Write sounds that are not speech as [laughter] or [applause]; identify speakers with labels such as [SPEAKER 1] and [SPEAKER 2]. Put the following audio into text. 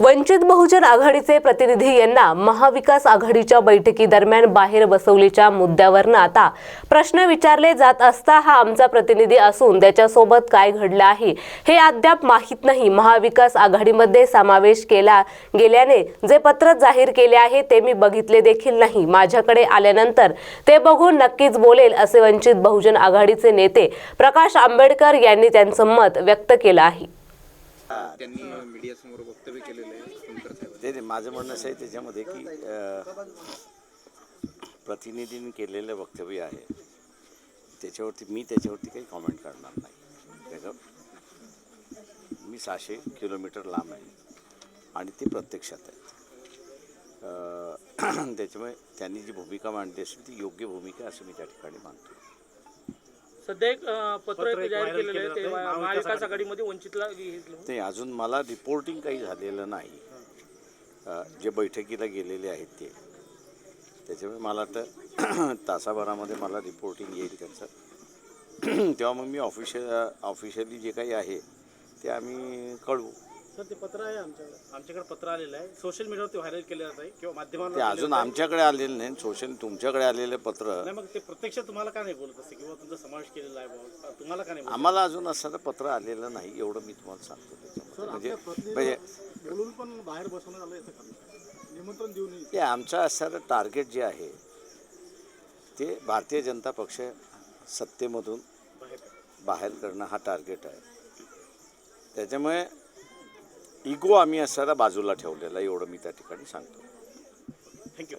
[SPEAKER 1] वंचित बहुजन आघाडीचे प्रतिनिधी यांना महाविकास आघाडीच्या बैठकीदरम्यान बाहेर बसवलीच्या मुद्द्यावरनं आता प्रश्न विचारले जात असता हा आमचा प्रतिनिधी असून त्याच्यासोबत काय घडलं आहे हे अद्याप माहीत नाही. महाविकास आघाडीमध्ये समावेश केला गेल्याने जे पत्र जाहीर केले आहे ते मी बघितले देखील नाही. माझ्याकडे आल्यानंतर ते बघून नक्कीच बोलेल असे वंचित बहुजन आघाडीचे नेते प्रकाश आंबेडकर यांनी त्यांचं मत व्यक्त केलं आहे.
[SPEAKER 2] त्यांनी मीडियासमोर वक्तव्य केलेलं आहे
[SPEAKER 3] ते नाही माझं म्हणणं असं आहे त्याच्यामध्ये की प्रतिनिधींनी केलेलं वक्तव्य आहे. त्याच्यावरती मी त्याच्यावरती काही कॉमेंट करणार नाही. त्याचं मी सहाशे किलोमीटर लांब आहे आणि ते प्रत्यक्षात आहे [clears throat] त्याच्यामुळे त्यांनी जी भूमिका मांडली असेल ती योग्य भूमिका असं मी त्या ठिकाणी मानतो.
[SPEAKER 4] सध्या एक अं, पत्र एक जाहीर केलेलं आहे ते महाविकास आघाडीमध्ये वंचितला घेतलं.
[SPEAKER 3] ते अजून मला रिपोर्टिंग काही झालेलं नाही. अ, जे बैठकीला गेलेले आहेत ते. त्याच्यामुळे मला तर [clears throat] तासाभरामध्ये मला रिपोर्टिंग येईल त्यांचं. [clears throat] तेव्हा मग मी ऑफिशियल ऑफिशियली जे काही आहे ते आम्ही कळवू.
[SPEAKER 4] सर ते पत्र आहे आमच्याकडे. आमच्याकडे पत्र आलेलं आहे. सोशल मीडियावर ते व्हायरल केलं जात आहे किंवा
[SPEAKER 3] ते अजून आमच्याकडे आलेलं नाही. सोशल तुमच्याकडे आलेलं पत्र.
[SPEAKER 4] नाही मग ते प्रत्यक्ष तुम्हाला का नाही बोलत असते? किंवा तुमचा समावेश केलेला आहे बाबा तुम्हाला का नाही बोलत?
[SPEAKER 3] आम्हाला अजून असं पत्र आलेलं नाही एवढं मी तुम्हाला सांगतो त्याच्यामध्ये. म्हणजे म्हणजे
[SPEAKER 4] बोलून पण बाहेर बसवण्यात आलं याचं कारण निमंत्रण देऊन
[SPEAKER 3] ते आमचं असणारं टार्गेट जे आहे ते भारतीय जनता पक्ष सत्तेमधून बाहेर. करणं हा टार्गेट आहे. त्याच्यामुळे इगो आम्ही असणारा बाजूला ठेवलेला एवढं मी त्या ठिकाणी सांगतो.
[SPEAKER 4] थँक्यू